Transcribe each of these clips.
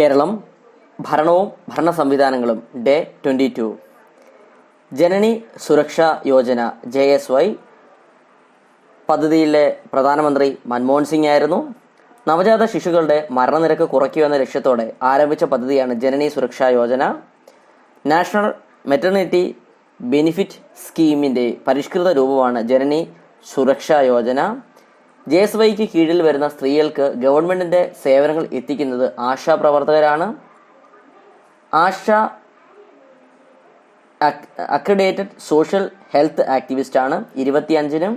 കേരളം ഭരണവും ഭരണ സംവിധാനങ്ങളും ഡേ ട്വന്റി ടു. ജനനി Suraksha Yojana J S Y. പദ്ധതിയിലെ പ്രധാനമന്ത്രി മൻമോഹൻ സിംഗ് ആയിരുന്നു. നവജാത ശിശുക്കളുടെ മരണനിരക്ക് കുറയ്ക്കുക എന്ന ലക്ഷ്യത്തോടെ ആരംഭിച്ച പദ്ധതിയാണ് Janani Suraksha Yojana. National maternity benefit സ്കീമിന്റെ പരിഷ്കൃത രൂപമാണ് ജനനി സുരക്ഷാ യോജന. ജെ എസ് വൈക്ക് കീഴിൽ വരുന്ന സ്ത്രീകൾക്ക് ഗവൺമെന്റിന്റെ സേവനങ്ങൾ എത്തിക്കുന്നത് ആശാ പ്രവർത്തകരാണ്. ASHA accredited social health activist ആണ് ഇരുപത്തിയഞ്ചിനും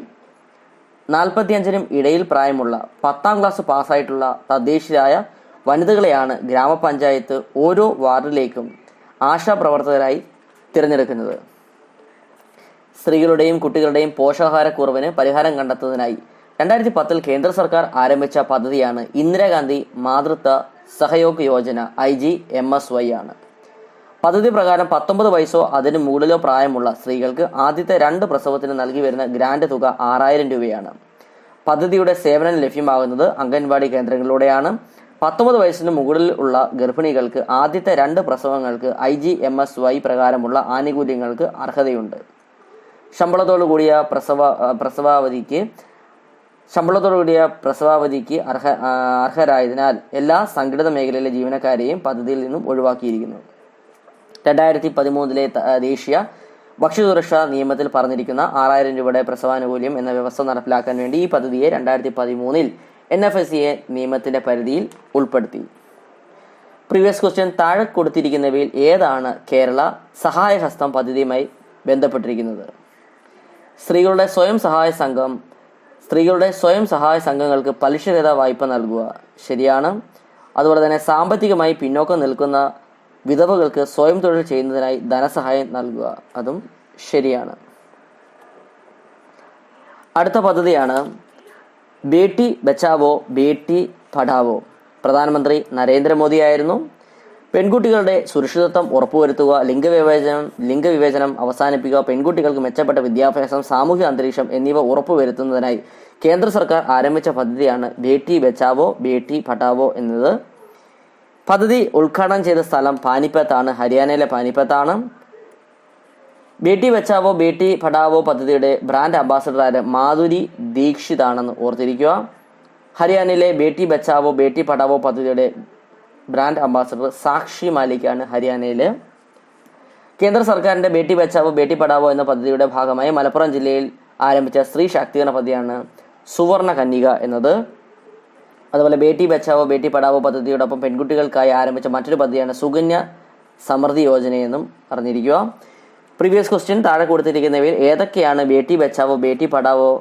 നാൽപ്പത്തിയഞ്ചിനും ഇടയിൽ പ്രായമുള്ള പത്താം ക്ലാസ് പാസ്സായിട്ടുള്ള തദ്ദേശീയരായ വനിതകളെയാണ് ഗ്രാമപഞ്ചായത്ത് ഓരോ വാർഡിലേക്കും ആശാ പ്രവർത്തകരായി തിരഞ്ഞെടുക്കുന്നത്. സ്ത്രീകളുടെയും കുട്ടികളുടെയും പോഷകാഹാരക്കുറവിന് പരിഹാരം കണ്ടെത്തുന്നതിനായി രണ്ടായിരത്തി പത്തിൽ കേന്ദ്ര സർക്കാർ ആരംഭിച്ച പദ്ധതിയാണ് Indira Gandhi Matritva Sahyog Yojana I G M S Y ആണ്. പദ്ധതി പ്രകാരം പത്തൊമ്പത് വയസ്സോ അതിന് മുകളിലോ പ്രായമുള്ള സ്ത്രീകൾക്ക് ആദ്യത്തെ രണ്ട് പ്രസവത്തിന് നൽകി വരുന്ന ഗ്രാൻഡ് തുക ആറായിരം രൂപയാണ്. പദ്ധതിയുടെ സേവനം ലഭ്യമാകുന്നത് അംഗൻവാടി കേന്ദ്രങ്ങളിലൂടെയാണ്. പത്തൊമ്പത് വയസ്സിന് മുകളിൽ ഉള്ള ഗർഭിണികൾക്ക് ആദ്യത്തെ രണ്ട് പ്രസവങ്ങൾക്ക് I G M S Y പ്രകാരമുള്ള ആനുകൂല്യങ്ങൾക്ക് അർഹതയുണ്ട്. ശമ്പളത്തോടു കൂടിയ പ്രസവ പ്രസവാവധിക്ക് ശമ്പളത്തോടു കൂടിയ പ്രസവാവധിക്ക് അർഹ അർഹരായതിനാൽ എല്ലാ സംഘടിത മേഖലയിലെ ജീവനക്കാരെയും പദ്ധതിയിൽ നിന്നും ഒഴിവാക്കിയിരിക്കുന്നു. രണ്ടായിരത്തി പതിമൂന്നിലെ ദേശീയ ഭക്ഷ്യസുരക്ഷാ നിയമത്തിൽ പറഞ്ഞിരിക്കുന്ന ആറായിരം രൂപയുടെ പ്രസവാനുകൂല്യം എന്ന വ്യവസ്ഥ നടപ്പിലാക്കാൻ വേണ്ടി ഈ പദ്ധതിയെ രണ്ടായിരത്തി പതിമൂന്നിൽ എൻ എഫ് എസ് സിയെ നിയമത്തിന്റെ പരിധിയിൽ ഉൾപ്പെടുത്തി. പ്രീവിയസ് ക്വസ്റ്റ്യൻ താഴെ കൊടുത്തിരിക്കുന്നവയിൽ ഏതാണ് കേരള സഹായഹസ്തം പദ്ധതിയുമായി ബന്ധപ്പെട്ടിരിക്കുന്നത്? സ്ത്രീകളുടെ സ്വയം സഹായ സംഘം സ്ത്രീകളുടെ സ്വയം സഹായ സംഘങ്ങൾക്ക് പലിശരഹിത വായ്പ നൽകുക. ശരിയാണ്. അതുപോലെ തന്നെ സാമ്പത്തികമായി പിന്നോക്കം നിൽക്കുന്ന വിധവകൾക്ക് സ്വയം തൊഴിൽ ചെയ്യുന്നതിനായി ധനസഹായം നൽകുക. അതും ശരിയാണ്. അടുത്ത പദ്ധതിയാണ് ബേട്ടി ബച്ചാവോ ബേട്ടി പഠാവോ. പ്രധാനമന്ത്രി നരേന്ദ്രമോദി ആയിരുന്നു. പെൺകുട്ടികളുടെ സുരക്ഷിതത്വം ഉറപ്പുവരുത്തുക ലിംഗവിവേചനം ലിംഗവിവേചനം അവസാനിപ്പിക്കുക പെൺകുട്ടികൾക്ക് മെച്ചപ്പെട്ട വിദ്യാഭ്യാസം സാമൂഹ്യ അന്തരീക്ഷം എന്നിവ ഉറപ്പുവരുത്തുന്നതിനായി കേന്ദ്ര സർക്കാർ ആരംഭിച്ച പദ്ധതിയാണ് ബേട്ടി ബച്ചാവോ ബേട്ടി പഠാവോ എന്നത്. പദ്ധതി ഉദ്ഘാടനം ചെയ്ത സ്ഥലം പാനിപ്പത്താണ് ഹരിയാനയിലെ പാനിപ്പത്താണ്. ബേട്ടി ബച്ചാവോ ബേട്ടി പഠാവോ പദ്ധതിയുടെ ബ്രാൻഡ് അംബാസഡറായ മാധുരി ദീക്ഷിതാണെന്ന് ഓർത്തിരിക്കുക. ഹരിയാനയിലെ ബേട്ടി ബച്ചാവോ ബേട്ടി പഠാവോ പദ്ധതിയുടെ ബ്രാൻഡ് അംബാസഡർ സാക്ഷി മാലിക്കാണ് ഹരിയാനയിലെ. കേന്ദ്ര സർക്കാരിന്റെ ബേട്ടി ബച്ചാവോ ബേട്ടി പഠാവോ എന്ന പദ്ധതിയുടെ ഭാഗമായി മലപ്പുറം ജില്ലയിൽ ആരംഭിച്ച സ്ത്രീ ശാക്തീകരണ പദ്ധതിയാണ് സുവർണ കന്യക എന്നത്. അതുപോലെ ബേട്ടി ബച്ചാവോ ബേട്ടി പഠാവോ പദ്ധതിയോടൊപ്പം പെൺകുട്ടികൾക്കായി ആരംഭിച്ച മറ്റൊരു പദ്ധതിയാണ് സുകന്യ സമൃദ്ധി യോജനയെന്നും അറിഞ്ഞിരിക്കുക. പ്രീവിയസ് ക്വസ്റ്റ്യൻ താഴെ കൊടുത്തിരിക്കുന്നവയിൽ ഏതൊക്കെയാണ് ബേട്ടി ബച്ചാവോ ബേട്ടി പഠാവോ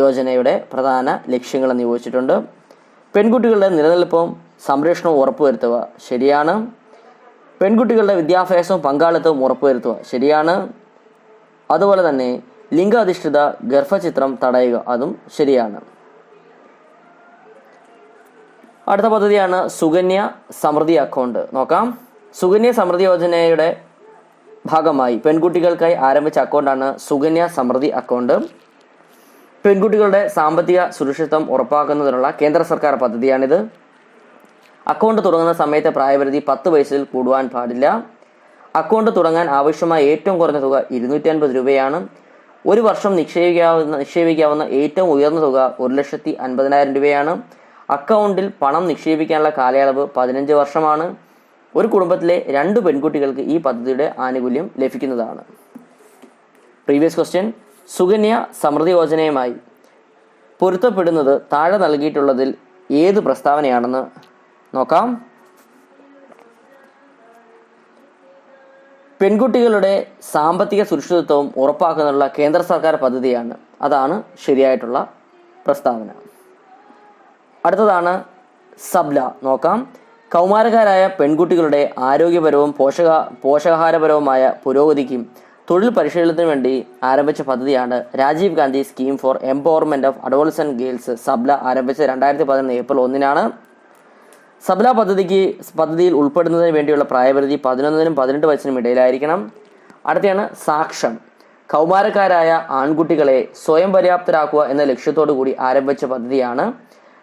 യോജനയുടെ പ്രധാന ലക്ഷ്യങ്ങളെന്ന് ചോദിച്ചിട്ടുണ്ട്. പെൺകുട്ടികളുടെ നിലനിൽപ്പും സംരക്ഷണവും ഉറപ്പുവരുത്തുക. ശരിയാണ്. പെൺകുട്ടികളുടെ വിദ്യാഭ്യാസവും പങ്കാളിത്തവും ഉറപ്പുവരുത്തുക. ശരിയാണ്. അതുപോലെ തന്നെ ലിംഗാധിഷ്ഠിത ഗർഭചിത്രം തടയുക. അതും ശരിയാണ്. അടുത്ത പദ്ധതിയാണ് സുകന്യ സമൃദ്ധി അക്കൗണ്ട്. നോക്കാം. സുകന്യ സമൃദ്ധി യോജനയുടെ ഭാഗമായി പെൺകുട്ടികൾക്കായി ആരംഭിച്ച അക്കൗണ്ടാണ് സുകന്യ സമൃദ്ധി അക്കൗണ്ട്. പെൺകുട്ടികളുടെ സാമ്പത്തിക സുരക്ഷിതത്വം ഉറപ്പാക്കുന്നതിനുള്ള കേന്ദ്ര സർക്കാർ പദ്ധതിയാണിത്. അക്കൗണ്ട് തുടങ്ങുന്ന സമയത്തെ പ്രായപരിധി പത്ത് വയസ്സിൽ കൂടുവാൻ പാടില്ല. അക്കൗണ്ട് തുടങ്ങാൻ ആവശ്യമായ ഏറ്റവും കുറഞ്ഞ തുക ഇരുന്നൂറ്റി അൻപത് രൂപയാണ്. ഒരു വർഷം നിക്ഷേപിക്കാവുന്ന നിക്ഷേപിക്കാവുന്ന ഏറ്റവും ഉയർന്ന തുക ഒരു ലക്ഷത്തി അൻപതിനായിരം രൂപയാണ്. അക്കൗണ്ടിൽ പണം നിക്ഷേപിക്കാനുള്ള കാലയളവ് പതിനഞ്ച് വർഷമാണ്. ഒരു കുടുംബത്തിലെ രണ്ട് പെൺകുട്ടികൾക്ക് ഈ പദ്ധതിയുടെ ആനുകൂല്യം ലഭിക്കുന്നതാണ്. പ്രീവിയസ് ക്വസ്റ്റ്യൻ സുകന്യ സമൃദ്ധി യോജനയുമായി പൊരുത്തപ്പെടുന്നത് താഴെ നൽകിയിട്ടുള്ളതിൽ ഏത് പ്രസ്താവനയാണെന്ന് നോക്കാം. പെൺകുട്ടികളുടെ സാമ്പത്തിക സുരക്ഷിതത്വം ഉറപ്പാക്കുന്നതിനുള്ള കേന്ദ്ര സർക്കാർ പദ്ധതിയാണ്. അതാണ് ശരിയായിട്ടുള്ള പ്രസ്താവന. അടുത്തതാണ് സബ്ല. നോക്കാം. കൗമാരക്കാരായ പെൺകുട്ടികളുടെ ആരോഗ്യപരവും പോഷക പോഷകാഹാരപരവുമായ പുരോഗതിക്കും തൊഴിൽ പരിശീലനത്തിനു വേണ്ടി ആരംഭിച്ച പദ്ധതിയാണ് Rajiv Gandhi scheme for empowerment of adolescent girls Sabla ആരംഭിച്ച രണ്ടായിരത്തി പതിനൊന്ന് ഏപ്രിൽ ഒന്നിനാണ്. സബ്ല പദ്ധതിക്ക് പദ്ധതിയിൽ ഉൾപ്പെടുന്നതിന് വേണ്ടിയുള്ള പ്രായപരിധി പതിനൊന്നിനും പതിനെട്ട് വയസ്സിനും ഇടയിലായിരിക്കണം. അടുത്തയാണ് സാക്ഷം കൗമാരക്കാരായ ആൺകുട്ടികളെ സ്വയം പര്യാപ്തരാക്കുക എന്ന ലക്ഷ്യത്തോടു കൂടി ആരംഭിച്ച പദ്ധതിയാണ്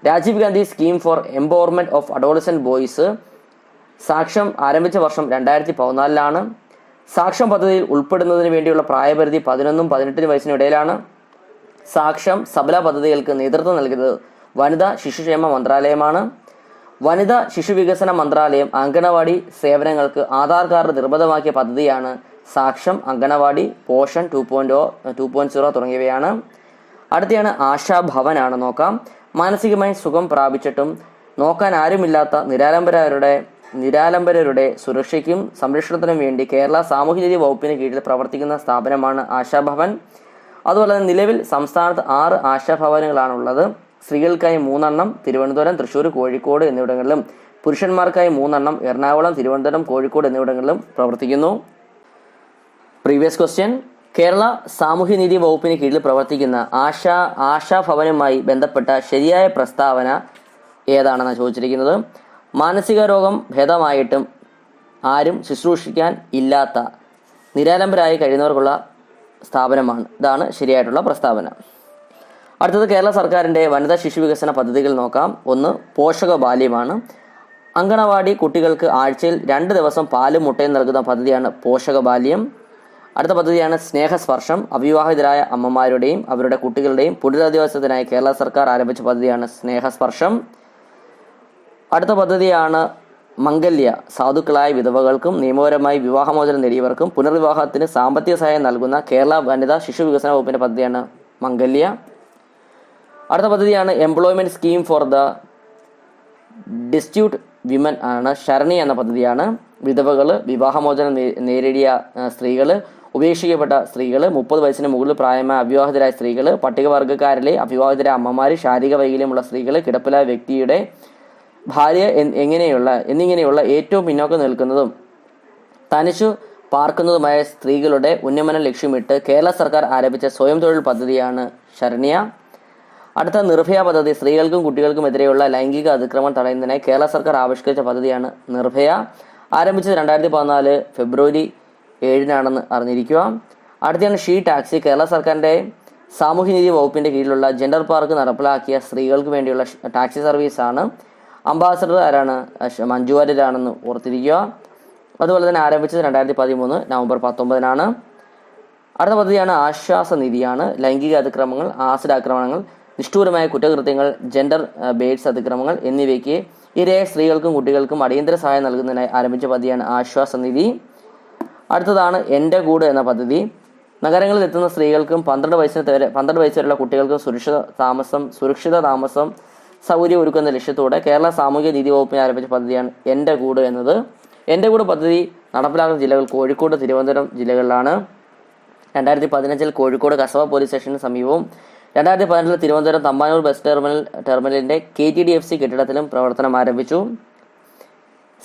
Rajiv Gandhi scheme for empowerment of adolescent boys. Saksham ആരംഭിച്ച വർഷം രണ്ടായിരത്തി പതിനാലിലാണ് സാക്ഷം പദ്ധതിയിൽ ഉൾപ്പെടുന്നതിന് വേണ്ടിയുള്ള പ്രായപരിധി പതിനൊന്നും പതിനെട്ടിനും വയസ്സിനും ഇടയിലാണ്. സാക്ഷം സബല പദ്ധതികൾക്ക് നേതൃത്വം നൽകിയത് വനിതാ ശിശുക്ഷേമ മന്ത്രാലയമാണ്. വനിതാ ശിശു വികസന മന്ത്രാലയം അങ്കണവാടി സേവനങ്ങൾക്ക് ആധാർ കാർഡ് നിർബന്ധമാക്കിയ പദ്ധതിയാണ് Saksham anganwadi Poshan two point O two point zero തുടങ്ങിയവയാണ്. അടുത്തയാണ് ഭവനാണ് നോക്കാം. മാനസികമായി സുഖം പ്രാപിച്ചിട്ടും നോക്കാൻ ആരുമില്ലാത്ത നിരാലംബരവരുടെ നിരാലംബരരുടെ സുരക്ഷയ്ക്കും സംരക്ഷണത്തിനും വേണ്ടി കേരള സാമൂഹ്യനീതി വകുപ്പിന് കീഴിൽ പ്രവർത്തിക്കുന്ന സ്ഥാപനമാണ് ആശാഭവൻ അതുപോലെ തന്നെ നിലവിൽ സംസ്ഥാനത്ത് ആറ് ആശാഭവനുകളാണുള്ളത് സ്ത്രീകൾക്കായി മൂന്നെണ്ണം തിരുവനന്തപുരം തൃശൂർ കോഴിക്കോട് എന്നിവിടങ്ങളിലും. പുരുഷന്മാർക്കായി മൂന്നെണ്ണം എറണാകുളം തിരുവനന്തപുരം കോഴിക്കോട് എന്നിവിടങ്ങളിലും പ്രവർത്തിക്കുന്നു. പ്രീവിയസ് ക്വസ്റ്റ്യൻ കേരള സാമൂഹ്യനീതി വകുപ്പിന് കീഴിൽ പ്രവർത്തിക്കുന്ന ആശാ ആശാ ഭവനുമായി ബന്ധപ്പെട്ട ശരിയായ പ്രസ്താവന ഏതാണെന്ന് ചോദിച്ചിരിക്കുന്നത്. മാനസിക രോഗം ഭേദമായിട്ടും ആരും ശുശ്രൂഷിക്കാൻ ഇല്ലാത്ത നിരാലംബരായി കഴിയുന്നവർക്കുള്ള സ്ഥാപനമാണ്. ഇതാണ് ശരിയായിട്ടുള്ള പ്രസ്താവന. അടുത്തത് കേരള സർക്കാരിന്റെ വനിതാ ശിശു വികസന പദ്ധതികൾ നോക്കാം. ഒന്ന് പോഷക ബാല്യമാണ്. അങ്കണവാടി കുട്ടികൾക്ക് ആഴ്ചയിൽ രണ്ട് ദിവസം പാലും മുട്ടയും നൽകുന്ന പദ്ധതിയാണ് പോഷക ബാല്യം. അടുത്ത പദ്ധതിയാണ് സ്നേഹസ്പർശം. അവിവാഹിതരായ അമ്മമാരുടെയും അവരുടെ കുട്ടികളുടെയും പുനരധിവാസത്തിനായി കേരള സർക്കാർ ആരംഭിച്ച പദ്ധതിയാണ് സ്നേഹസ്പർശം. അടുത്ത പദ്ധതിയാണ് മംഗല്യ. സാധുക്കളായ വിധവകൾക്കും നിയമപരമായി വിവാഹമോചനം നേടിയവർക്കും പുനർവിവാഹത്തിന് സാമ്പത്തിക സഹായം നൽകുന്ന കേരള വനിതാ ശിശു വികസന വകുപ്പിന്റെ പദ്ധതിയാണ് മംഗല്യ. അടുത്ത പദ്ധതിയാണ് employment scheme for the destitute women ആണ് ഷരണി എന്ന പദ്ധതിയാണ്. വിധവകൾ വിവാഹമോചനം നേരിടിയ സ്ത്രീകൾ ഉപേക്ഷിക്കപ്പെട്ട സ്ത്രീകൾ മുപ്പത് വയസ്സിന് മുകളിൽ പ്രായമായ അവിവാഹിതരായ സ്ത്രീകൾ പട്ടികവർഗക്കാരിലെ അവിവാഹിതരായ അമ്മമാർ ശാരീരിക വൈകല്യമുള്ള സ്ത്രീകൾ കിടപ്പിലായ വ്യക്തിയുടെ ഭാര്യ എങ്ങനെയുള്ള എന്നിങ്ങനെയുള്ള ഏറ്റവും പിന്നോക്കം നിൽക്കുന്നതും തനിച്ചു പാർക്കുന്നതുമായ സ്ത്രീകളുടെ ഉന്നമനം ലക്ഷ്യമിട്ട് കേരള സർക്കാർ ആരംഭിച്ച സ്വയം തൊഴിൽ പദ്ധതിയാണ് ശരണ്യ. അടുത്ത നിർഭയ പദ്ധതി സ്ത്രീകൾക്കും കുട്ടികൾക്കും എതിരെയുള്ള ലൈംഗിക അതിക്രമം തടയുന്നതിനായി കേരള സർക്കാർ ആവിഷ്കരിച്ച പദ്ധതിയാണ് നിർഭയ. ആരംഭിച്ചത് രണ്ടായിരത്തി പതിനാല് ഫെബ്രുവരി ഏഴിനാണെന്ന് അറിഞ്ഞിരിക്കുക. അടുത്തയാണ് ഷീ ടാക്സി. കേരള സർക്കാരിന്റെ സാമൂഹ്യനീതി വകുപ്പിന്റെ കീഴിലുള്ള ജെൻഡർ പാർക്ക് നടപ്പിലാക്കിയ സ്ത്രീകൾക്ക് വേണ്ടിയുള്ള ടാക്സി സർവീസ് ആണ് അംബാസഡർ ആരാണ്? മഞ്ജു വാര്യരാണെന്ന് ഓർത്തിരിക്കുക. അതുപോലെ തന്നെ ആരംഭിച്ചത് രണ്ടായിരത്തി പതിമൂന്ന് നവംബർ പത്തൊമ്പതിനാണ്. അടുത്ത പദ്ധതിയാണ് ആശ്വാസ നിധിയാണ്. ലൈംഗിക അതിക്രമങ്ങൾ ആസിഡ് ആക്രമണങ്ങൾ നിഷ്ഠൂരമായ കുറ്റകൃത്യങ്ങൾ ജെൻഡർ ബേഡ്സ് അതിക്രമങ്ങൾ എന്നിവയ്ക്ക് ഇരയായ സ്ത്രീകൾക്കും കുട്ടികൾക്കും അടിയന്തര സഹായം നൽകുന്നതിനായി ആരംഭിച്ച പദ്ധതിയാണ് ആശ്വാസ നിധി. അടുത്തതാണ് എന്റെ കൂട് എന്ന പദ്ധതി. നഗരങ്ങളിൽ എത്തുന്ന സ്ത്രീകൾക്കും പന്ത്രണ്ട് വയസ്സിന് വരെ പന്ത്രണ്ട് വയസ്സ് വരെയുള്ള കുട്ടികൾക്കും സുരക്ഷിത താമസം സുരക്ഷിത താമസം സൗകര്യം ഒരുക്കുന്ന ലക്ഷ്യത്തോടെ കേരള സാമൂഹ്യ നീതി വകുപ്പിനെ ആരംഭിച്ച പദ്ധതിയാണ് എന്റെ കൂട് എന്നത്. എന്റെ കൂട് പദ്ധതി നടപ്പിലാക്കുന്ന ജില്ലകൾ കോഴിക്കോട് തിരുവനന്തപുരം ജില്ലകളിലാണ്. രണ്ടായിരത്തി പതിനഞ്ചിൽ കോഴിക്കോട് കസവ പോലീസ് സ്റ്റേഷന് സമീപവും രണ്ടായിരത്തി പതിനെട്ടിൽ തിരുവനന്തപുരം തമ്പാനൂർ ബസ് ടെർമിനൽ ടെർമിനലിന്റെ K T D F C കെട്ടിടത്തിലും പ്രവർത്തനം ആരംഭിച്ചു.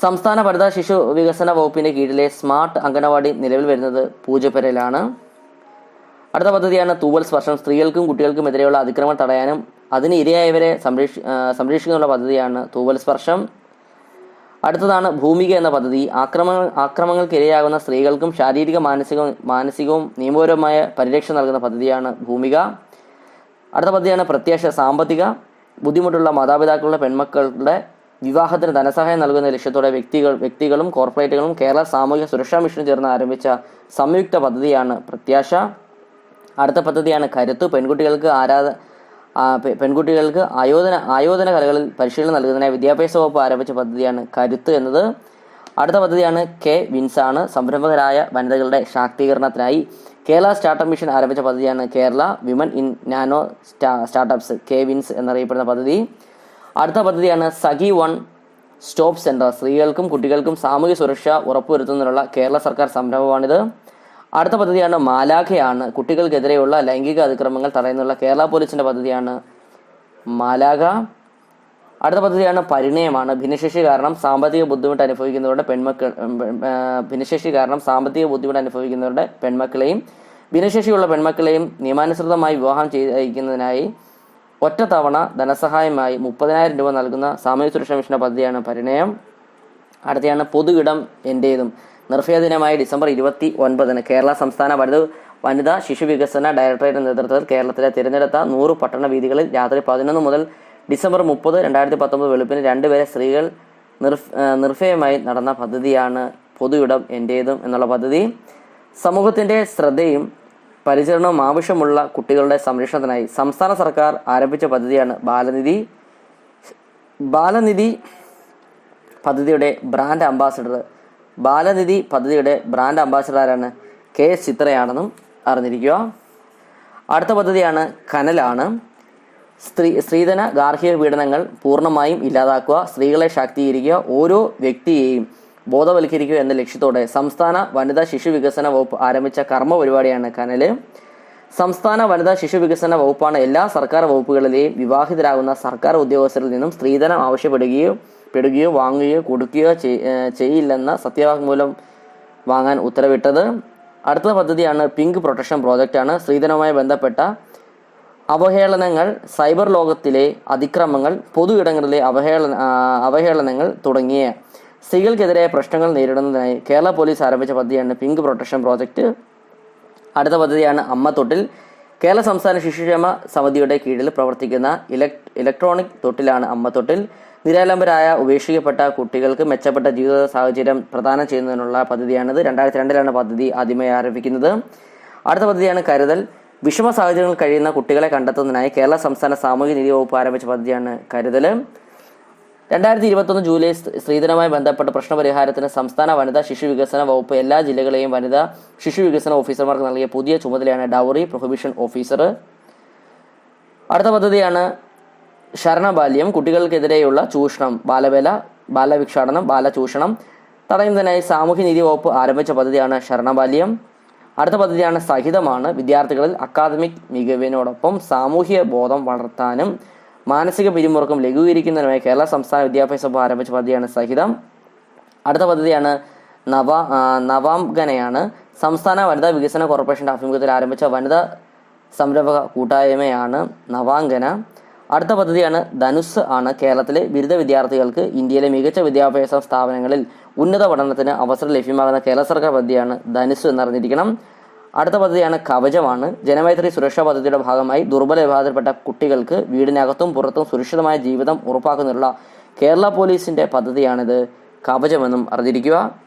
സംസ്ഥാന വനിതാ ശിശു വികസന വകുപ്പിന്റെ കീഴിലെ സ്മാർട്ട് അംഗനവാടി നിലവിൽ വരുന്നത് പൂജപ്പെരയിലാണ്. അടുത്ത പദ്ധതിയാണ് തൂവൽ സ്പർശം. സ്ത്രീകൾക്കും കുട്ടികൾക്കും എതിരെയുള്ള അതിക്രമം തടയാനും അതിന് ഇരയായവരെ സംരക്ഷി സംരക്ഷിക്കാനുള്ള പദ്ധതിയാണ് തൂവൽ സ്പർശം. അടുത്തതാണ് ഭൂമിക എന്ന പദ്ധതി. ആക്രമ ആക്രമങ്ങൾക്ക് ഇരയാകുന്ന സ്ത്രീകൾക്കും ശാരീരിക മാനസികവും മാനസികവും നിയമപരവുമായ പരിരക്ഷ നൽകുന്ന പദ്ധതിയാണ് ഭൂമിക. അടുത്ത പദ്ധതിയാണ് പ്രത്യാശ സാമ്പത്തിക. ബുദ്ധിമുട്ടുള്ള മാതാപിതാക്കളുടെ പെൺമക്കളുടെ വിവാഹത്തിന് ധനസഹായം നൽകുന്ന ലക്ഷ്യത്തോടെ വ്യക്തികൾ വ്യക്തികളും കോർപ്പറേറ്റുകളും കേരള സാമൂഹിക സുരക്ഷാ മിഷൻ ചേർന്ന് ആരംഭിച്ച സംയുക്ത പദ്ധതിയാണ് പ്രത്യാശ. അടുത്ത പദ്ധതിയാണ് കരുത്ത്. പെൺകുട്ടികൾക്ക് ആരാധ പെൺകുട്ടികൾക്ക് ആയോധന ആയോധന കലകളിൽ പരിശീലനം നൽകുന്നതിനായി വിദ്യാഭ്യാസ വകുപ്പ് ആരംഭിച്ച പദ്ധതിയാണ് കരുത്ത് എന്നത്. അടുത്ത പദ്ധതിയാണ് കെ വിൻസാണ്. സംരംഭകരായ വനിതകളുടെ ശാക്തീകരണത്തിനായി കേരള സ്റ്റാർട്ടപ്പ് മിഷൻ ആരംഭിച്ച പദ്ധതിയാണ് കേരള വിമൻ ഇൻ നാനോ സ്റ്റാ സ്റ്റാർട്ടപ്സ് കെ വിൻസ് എന്നറിയപ്പെടുന്ന പദ്ധതി. അടുത്ത പദ്ധതിയാണ് സഖി വൺ സ്റ്റോപ്പ് സെന്റർ. സ്ത്രീകൾക്കും കുട്ടികൾക്കും സാമൂഹ്യ സുരക്ഷ ഉറപ്പുവരുത്തുന്നതിനുള്ള കേരള സർക്കാർ സംരംഭമാണിത്. അടുത്ത പദ്ധതിയാണ് മാലാഖയാണ്. കുട്ടികൾക്കെതിരെയുള്ള ലൈംഗിക അതിക്രമങ്ങൾ തടയുന്നുള്ള കേരള പോലീസിന്റെ പദ്ധതിയാണ് മാലാഖ. അടുത്ത പദ്ധതിയാണ് പരിണയമാണ്. ഭിന്നശേഷി കാരണം സാമ്പത്തിക ബുദ്ധിമുട്ട് അനുഭവിക്കുന്നവരുടെ പെൺമക്കൾ ഭിന്നശേഷി കാരണം സാമ്പത്തിക ബുദ്ധിമുട്ട് അനുഭവിക്കുന്നവരുടെ പെൺമക്കളെയും ഭിന്നശേഷിയുള്ള പെൺമക്കളെയും നിയമാനുസൃതമായി വിവാഹം ചെയ്തയക്കുന്നതിനായി ഒറ്റ തവണ ധനസഹായമായി മുപ്പതിനായിരം രൂപ നൽകുന്ന സാമൂഹ്യ സുരക്ഷാ മിഷന്റെ പദ്ധതിയാണ് പരിണയം. അടുത്തയാണ് പൊതു ഇടം എന്റേതും നിർഭയ ദിനമായ ഡിസംബർ ഇരുപത്തി ഒൻപതിന് കേരള സംസ്ഥാന വനിത വനിതാ ശിശു വികസന ഡയറക്ടറേറ്റ് നേതൃത്വത്തിൽ കേരളത്തിലെ തിരഞ്ഞെടുത്ത നൂറ് പട്ടണ വീതികളിൽ രാത്രി പതിനൊന്ന് മുതൽ ഡിസംബർ മുപ്പത് രണ്ടായിരത്തി പത്തൊമ്പത് വെളുപ്പിന് രണ്ടുപേരെ സ്ത്രീകൾ നിർഫ് നിർഭയമായി നടന്ന പദ്ധതിയാണ് പൊതുയിടം എന്റേതും എന്നുള്ള പദ്ധതി. സമൂഹത്തിന്റെ ശ്രദ്ധയും പരിചരണവും ആവശ്യമുള്ള കുട്ടികളുടെ സംരക്ഷണത്തിനായി സംസ്ഥാന സർക്കാർ ആരംഭിച്ച പദ്ധതിയാണ് ബാലനിധി. ബാലനിധി പദ്ധതിയുടെ ബ്രാൻഡ് അംബാസഡർ ബാലനിധി പദ്ധതിയുടെ ബ്രാൻഡ് അംബാസിഡർ ആരാണ് കെ എസ് ചിത്രയാണെന്നും അറിഞ്ഞിരിക്കുക. അടുത്ത പദ്ധതിയാണ് കനലാണ്. സ്ത്രീ സ്ത്രീധന ഗാർഹിക പീഡനങ്ങൾ പൂർണമായും ഇല്ലാതാക്കുക സ്ത്രീകളെ ശാക്തീകരിക്കുക ഓരോ വ്യക്തിയെയും ബോധവൽക്കരിക്കുക എന്ന ലക്ഷ്യത്തോടെ സംസ്ഥാന വനിതാ ശിശു വികസന വകുപ്പ് ആരംഭിച്ച കർമ്മ പരിപാടിയാണ് കനൽ. സംസ്ഥാന വനിതാ ശിശു വികസന വകുപ്പാണ് എല്ലാ സർക്കാർ വകുപ്പുകളിലെയും വിവാഹിതരാകുന്ന സർക്കാർ ഉദ്യോഗസ്ഥരിൽ നിന്നും സ്ത്രീധനം ആവശ്യപ്പെടുകയോ പെടുകയോ വാങ്ങുകയോ കൊടുക്കുകയോ ചെയ്യില്ലെന്ന സത്യവാങ്മൂലം വാങ്ങാൻ ഉത്തരവിട്ടത്. അടുത്ത പദ്ധതിയാണ് പിങ്ക് പ്രൊട്ടക്ഷൻ പ്രോജക്റ്റാണ്. സ്ത്രീധനവുമായി ബന്ധപ്പെട്ട അവഹേളനങ്ങൾ സൈബർ ലോകത്തിലെ അതിക്രമങ്ങൾ പൊതു ഇടങ്ങളിലെ അവഹേളന അവഹേളനങ്ങൾ തുടങ്ങിയ സ്ത്രീകൾക്കെതിരെ പ്രശ്നങ്ങൾ നേരിടുന്നതിനായി കേരള പോലീസ് ആരംഭിച്ച പദ്ധതിയാണ് പിങ്ക് പ്രൊട്ടക്ഷൻ പ്രോജക്റ്റ് അടുത്ത പദ്ധതിയാണ് അമ്മ തൊട്ടിൽ. കേരള സംസ്ഥാന ശിശുക്ഷേമ സമിതിയുടെ കീഴിൽ പ്രവർത്തിക്കുന്ന ഇലക്ട് ഇലക്ട്രോണിക് തൊട്ടിലാണ് അമ്മ തൊട്ടിൽ. നിരാലംബരായ ഉപേക്ഷിക്കപ്പെട്ട കുട്ടികൾക്ക് മെച്ചപ്പെട്ട ജീവിത സാഹചര്യം പ്രദാനം ചെയ്യുന്നതിനുള്ള പദ്ധതിയാണിത്. രണ്ടായിരത്തി രണ്ടിലാണ് പദ്ധതി ആദ്യമായി ആരംഭിക്കുന്നത്. അടുത്ത പദ്ധതിയാണ് കരുതൽ. വിഷമ സാഹചര്യങ്ങളിൽ കഴിയുന്ന കുട്ടികളെ കണ്ടെത്തുന്നതിനായി കേരള സംസ്ഥാന സാമൂഹ്യ നീതി വകുപ്പ് ആരംഭിച്ച പദ്ധതിയാണ് കരുതൽ രണ്ടായിരത്തി ഇരുപത്തൊന്ന് ജൂലൈ സ്ത്രീധനവുമായി ബന്ധപ്പെട്ട പ്രശ്നപരിഹാരത്തിന് സംസ്ഥാന വനിതാ ശിശു വികസന വകുപ്പ് എല്ലാ ജില്ലകളെയും വനിതാ ശിശു വികസന ഓഫീസർമാർക്ക് നൽകിയ പുതിയ ചുമതലയാണ് ഡൗറി പ്രൊഹിബിഷൻ ഓഫീസർ. അടുത്ത പദ്ധതിയാണ് ശരണബാല്യം. കുട്ടികൾക്കെതിരെയുള്ള ചൂഷണം ബാലവേല ബാലവിക്ഷാടനം ബാലചൂഷണം. തടയുന്നതിനായി സാമൂഹ്യനീതി വകുപ്പ് ആരംഭിച്ച പദ്ധതിയാണ് ശരണബാല്യം. അടുത്ത പദ്ധതിയാണ് സഹിതമാണ്. വിദ്യാർത്ഥികളിൽ അക്കാദമിക് മികവിനോടൊപ്പം സാമൂഹ്യ ബോധം വളർത്താനും മാനസിക പിരിമുറുക്കം ലഘൂകരിക്കുന്നതിനുമായി കേരള സംസ്ഥാന വിദ്യാഭ്യാസ വകുപ്പ് ആരംഭിച്ച പദ്ധതിയാണ് സഹിതം. അടുത്ത പദ്ധതിയാണ് നവ നവാംഗനയാണ്. സംസ്ഥാന വനിതാ വികസന കോർപ്പറേഷന്റെ ആഭിമുഖ്യത്തിൽ ആരംഭിച്ച വനിതാ സംരംഭക കൂട്ടായ്മയാണ് നവാംഗന. അടുത്ത പദ്ധതിയാണ് ധനുസ് ആണ് കേരളത്തിലെ ബിരുദ വിദ്യാർത്ഥികൾക്ക് ഇന്ത്യയിലെ മികച്ച വിദ്യാഭ്യാസ സ്ഥാപനങ്ങളിൽ ഉന്നത പഠനത്തിന് അവസരം ലഭ്യമാകുന്ന കേരള സർക്കാർ പദ്ധതിയാണ് ധനുസ് എന്നറിഞ്ഞിരിക്കണം. അടുത്ത പദ്ധതിയാണ് കവചമാണ്. ജനമൈത്രി സുരക്ഷാ പദ്ധതിയുടെ ഭാഗമായി ദുർബല വിഭാഗത്തിൽപ്പെട്ട കുട്ടികൾക്ക് വീടിനകത്തും പുറത്തും സുരക്ഷിതമായ ജീവിതം ഉറപ്പാക്കുന്നതിനുള്ള കേരള പോലീസിന്റെ പദ്ധതിയാണിത്. കവചമെന്നും അറിഞ്ഞിരിക്കുക.